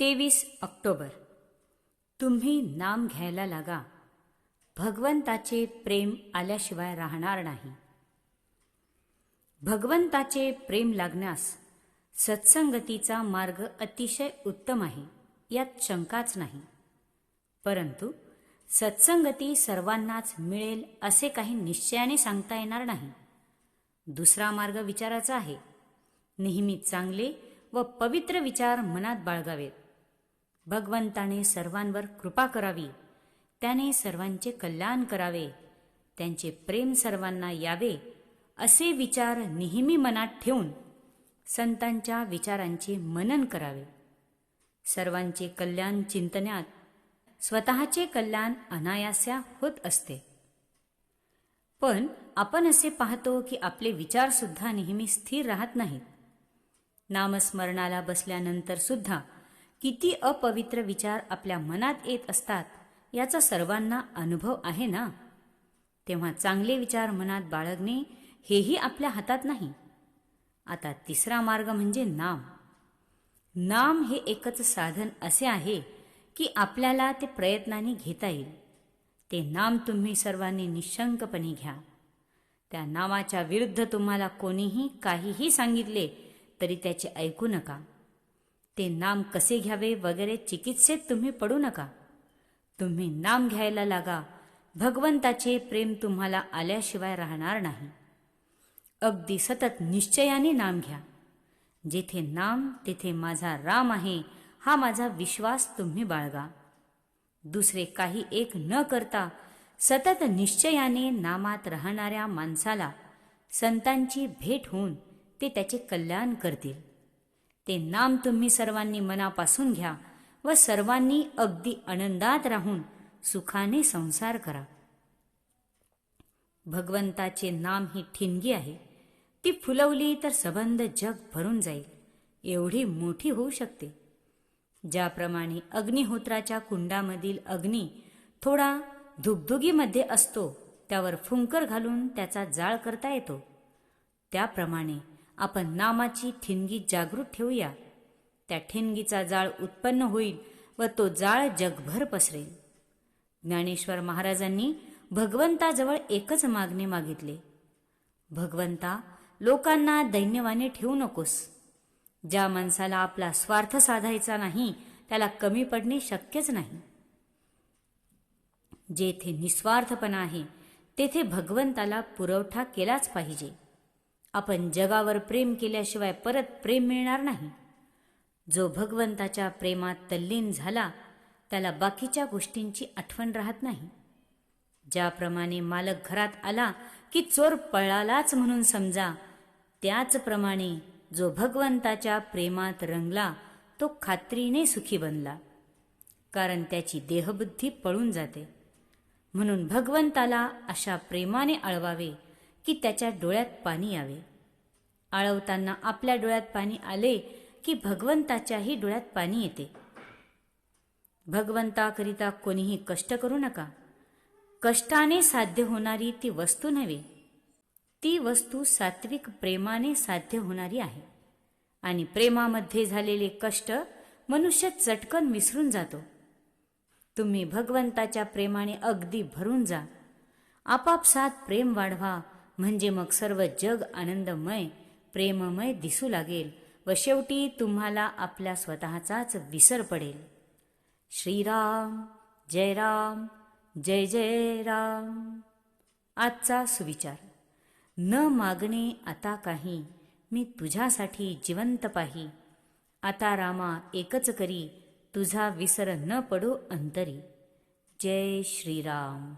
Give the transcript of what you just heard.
तेवीस ऑक्टोबर. तुम्ही नाम घ्यायला लागा. भगवंताचे प्रेम आल्याशिवाय राहणार नाही. भगवंताचे प्रेम लागण्यास सत्संगतीचा मार्ग अतिशय उत्तम आहे यात शंकाच नाही. परंतु सत्संगती सर्वांनाच मिळेल असे काही निश्चयाने सांगता येणार नाही. दुसरा मार्ग विचाराचा आहे. नेहमी चांगले व पवित्र विचार मनात बाळगावेत. भगवंताने सर्वांवर कृपा करावी. त्याने सर्वांचे कल्याण करावे. त्यांचे प्रेम सर्वांना यावे असे विचार नेहमी मनात ठेवून संतांच्या विचारांचे मनन करावे. सर्वांचे कल्याण चिंतनात स्वतःचे कल्याण अनायास्या होत असते. पण आपण असे पाहतो की आपले विचारसुद्धा नेहमी स्थिर राहत नाहीत. नामस्मरणाला बसल्यानंतर सुद्धा किती अपवित्र विचार आपल्या मनात येत असतात याचा सर्वांना अनुभव आहे ना? तेव्हा चांगले विचार मनात बाळगणे हेही आपल्या हातात नाही. आता तिसरा मार्ग म्हणजे नाम. नाम हे एकच साधन असे आहे की आपल्याला ते प्रयत्नाने घेता येईल. ते नाम तुम्ही सर्वांनी निशंकपणे घ्या. त्या नामाच्या विरुद्ध तुम्हाला कोणीही काहीही सांगितले तरी त्याचे ऐकू नका. ते नाम कसे घ्यावे वगैरे चिकित्सेत तुम्ही पडू नका. तुम्ही नाम घ्यायला लागा. भगवंताचे प्रेम तुम्हाला आल्याशिवाय राहणार नाही. अगदी सतत निश्चयाने नाम घ्या. जेथे नाम तेथे माझा राम आहे हा माझा विश्वास तुम्ही बाळगा. दुसरे काही एक न करता सतत निश्चयाने नामात राहणाऱ्या माणसाला संतांची भेट होऊन ते त्याचे कल्याण करतील. ते नाम तुम्ही सर्वांनी मनापासून घ्या व सर्वांनी अगदी आनंदात राहून सुखाने संसार करा. भगवंताचे नाम ही ठिणगी आहे. ती फुलवली तर सबंध जग भरून जाईल. एवढी मोठी होऊ शकते. ज्याप्रमाणे अग्निहोत्राच्या कुंडामधील अग्नी थोडा धुगधुगीमध्ये असतो त्यावर फुंकर घालून त्याचा जाळ करता येतो. त्याप्रमाणे आपण नामाची ठिणगी जागृत ठेवूया. त्या ठिणगीचा जाळ उत्पन्न होईल व तो जाळ जगभर पसरेल. ज्ञानेश्वर महाराजांनी भगवंताजवळ एकच मागणे मागितले. भगवंता लोकांना दैन्यवाने ठेवू नकोस. ज्या माणसाला आपला स्वार्थ साधायचा नाही त्याला कमी पडणे शक्यच नाही. जेथे निस्वार्थपणा आहे तेथे भगवंताला पुरवठा केलाच पाहिजे. आपण जगावर प्रेम केल्याशिवाय परत प्रेम मिळणार नाही. जो भगवंताच्या प्रेमात तल्लीन झाला त्याला बाकीच्या गोष्टींची आठवण राहत नाही. ज्याप्रमाणे मालक घरात आला की चोर पळालाच म्हणून समजा त्याचप्रमाणे जो भगवंताच्या प्रेमात रंगला तो खात्रीने सुखी बनला. कारण त्याची देहबुद्धी पळून जाते. म्हणून भगवंताला अशा प्रेमाने आळवावे की त्याच्या डोळ्यात पाणी यावे. आळवताना आपल्या डोळ्यात पाणी आले की भगवंताच्याही डोळ्यात पाणी येते. भगवंताकरिता कोणीही कष्ट करू नका. कष्टाने साध्य होणारी ती वस्तू नव्हे. ती वस्तू सात्विक प्रेमाने साध्य होणारी आहे. आणि प्रेमामध्ये झालेले कष्ट मनुष्य चटकन विसरून जातो. तुम्ही भगवंताच्या प्रेमाने अगदी भरून जा. आपापसात प्रेम वाढवा म्हणजे मग सर्व जग आनंदमय प्रेममय दिसू लागेल व शेवटी तुम्हाला आपल्या स्वतःचाच विसर पडेल. श्रीराम जय राम जय जय राम. आजचा सुविचार. न मागणे आता काही मी तुझ्यासाठी जिवंत पाही. आता रामा एकच करी तुझा विसर न पडो अंतरी. जय श्रीराम.